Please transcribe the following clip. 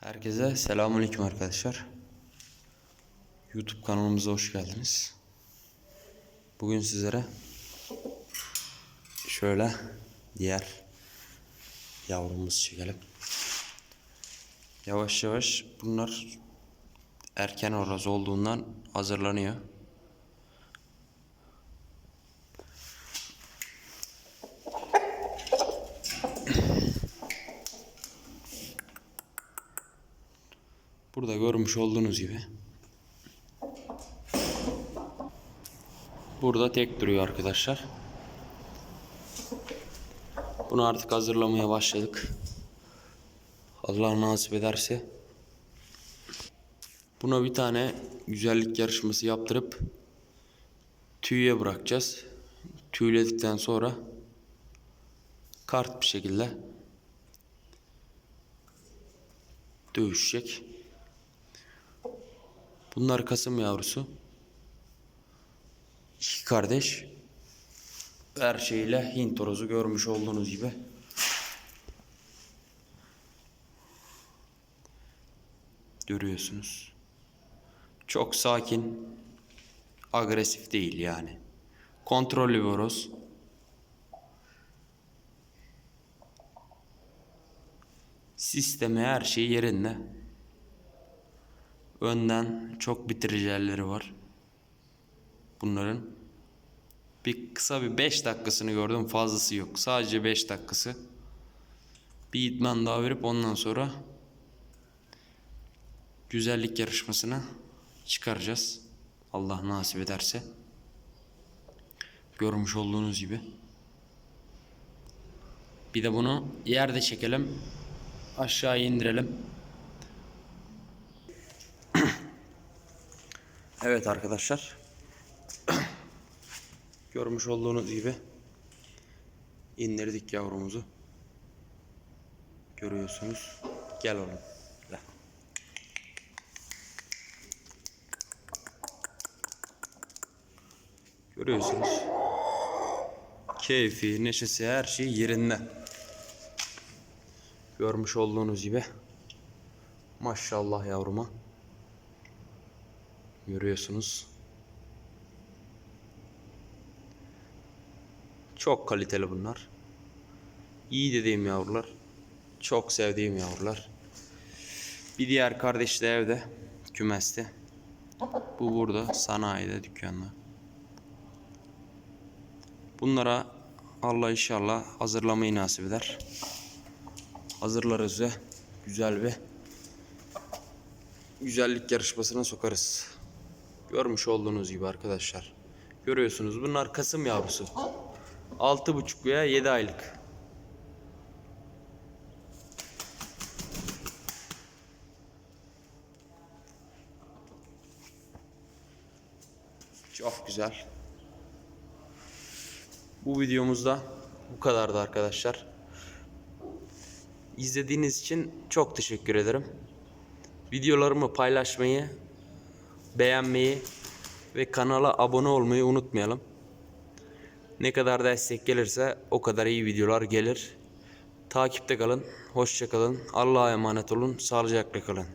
Herkese selamünaleyküm arkadaşlar. YouTube kanalımıza hoş geldiniz. Bugün sizlere şöyle diğer yavrumuzu çekelim. Yavaş yavaş bunlar erken horoz olduğundan hazırlanıyor. Burada görmüş olduğunuz gibi. Burada tek duruyor arkadaşlar. Bunu artık hazırlamaya başladık. Allah nasip ederse. Buna bir tane güzellik yarışması yaptırıp tüye bırakacağız. Tüyledikten sonra kart bir şekilde dövüşecek. Bunlar Kasım yavrusu. İki kardeş. Her şeyle Hint horozu görmüş olduğunuz gibi. Görüyorsunuz. Çok sakin, agresif değil yani. Kontrollü bir horoz. Sistemi her şey yerinde. Önden çok bitirici elleri var. Bunların bir kısa bir 5 dakikasını gördüm fazlası yok. Sadece 5 dakikası. Bir idman daha verip ondan sonra güzellik yarışmasına çıkaracağız. Allah nasip ederse. Görmüş olduğunuz gibi. Bir de bunu yerde çekelim. Aşağı indirelim. Evet arkadaşlar. Görmüş olduğunuz gibi indirdik yavrumuzu. Görüyorsunuz. Gel oğlum. Gel. Görüyorsunuz. Keyfi, neşesi her şey yerinde. Görmüş olduğunuz gibi. Maşallah yavruma. Görüyorsunuz. Çok kaliteli bunlar. İyi dediğim yavrular. Çok sevdiğim yavrular. Bir diğer kardeş de evde. Kümeste. Bu burada sanayide dükkanda. Bunlara Allah inşallah hazırlamayı nasip eder. Hazırlarız ve güzel bir güzellik yarışmasına sokarız. Görmüş olduğunuz gibi arkadaşlar. Görüyorsunuz bunlar Kasım yavrusu. 6,5 veya 7 aylık. Çok güzel. Bu videomuzda bu kadardı arkadaşlar. İzlediğiniz için çok teşekkür ederim. Videolarımı paylaşmayı, beğenmeyi ve kanala abone olmayı unutmayalım. Ne kadar destek gelirse o kadar iyi videolar gelir. Takipte kalın, hoşça kalın, Allah'a emanet olun, sağlıcakla kalın.